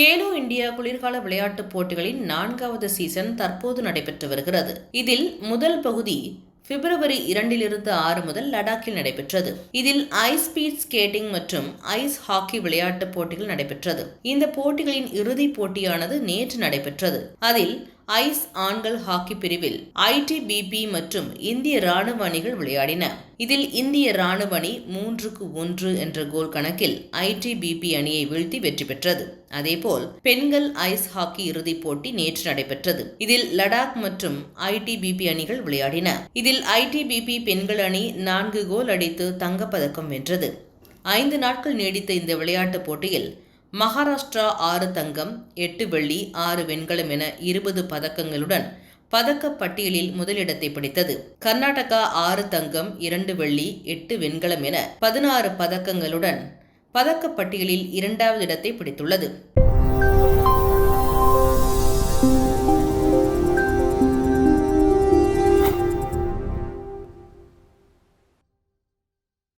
Khelo India குளிர்கால விளையாட்டுப் போட்டிகளின் நான்காவது சீசன் தற்போது நடைபெற்று வருகிறது. இதில் முதல் பகுதி பிப்ரவரி இரண்டிலிருந்து ஆறு முதல் லடாக்கில் நடைபெற்றது. இதில் ஐஸ் ஸ்பீட் ஸ்கேட்டிங் மற்றும் ஐஸ் ஹாக்கி விளையாட்டுப் போட்டிகள் நடைபெற்றது. இந்த போட்டிகளின் இறுதிப் போட்டியானது நேற்று நடைபெற்றது. அதில் ஐஸ் ஆண்கள் ஹாக்கி பிரிவில் ஐடிபிபி மற்றும் இந்திய ராணுவ அணிகள் விளையாடின. இதில் இந்திய ராணுவ அணி மூன்றுக்கு ஒன்று என்ற கோல் கணக்கில் ஐடிபிபி அணியை வீழ்த்தி வெற்றி பெற்றது. அதேபோல் பெண்கள் ஐஸ் ஹாக்கி இறுதிப் போட்டி நேற்று நடைபெற்றது. இதில் லடாக் மற்றும் ஐடிபிபி அணிகள் விளையாடின. இதில் ஐடிபிபி பெண்கள் அணி நான்கு கோல் அடித்து தங்கப்பதக்கம் வென்றது. ஐந்து நாட்கள் நீடித்த இந்த விளையாட்டுப் போட்டியில் மகாராஷ்டிரா ஆறு தங்கம் எட்டு வெள்ளி ஆறு வெண்கலம் என இருபது பதக்கங்களுடன் பதக்க பட்டியலில் முதலிடத்தை பிடித்தது. கர்நாடகா ஆறு தங்கம் இரண்டு வெள்ளி எட்டு வெண்கலம் என பதினாறு பதக்கங்களுடன் பதக்கப்பட்டியலில் இரண்டாவது இடத்தை பிடித்துள்ளது.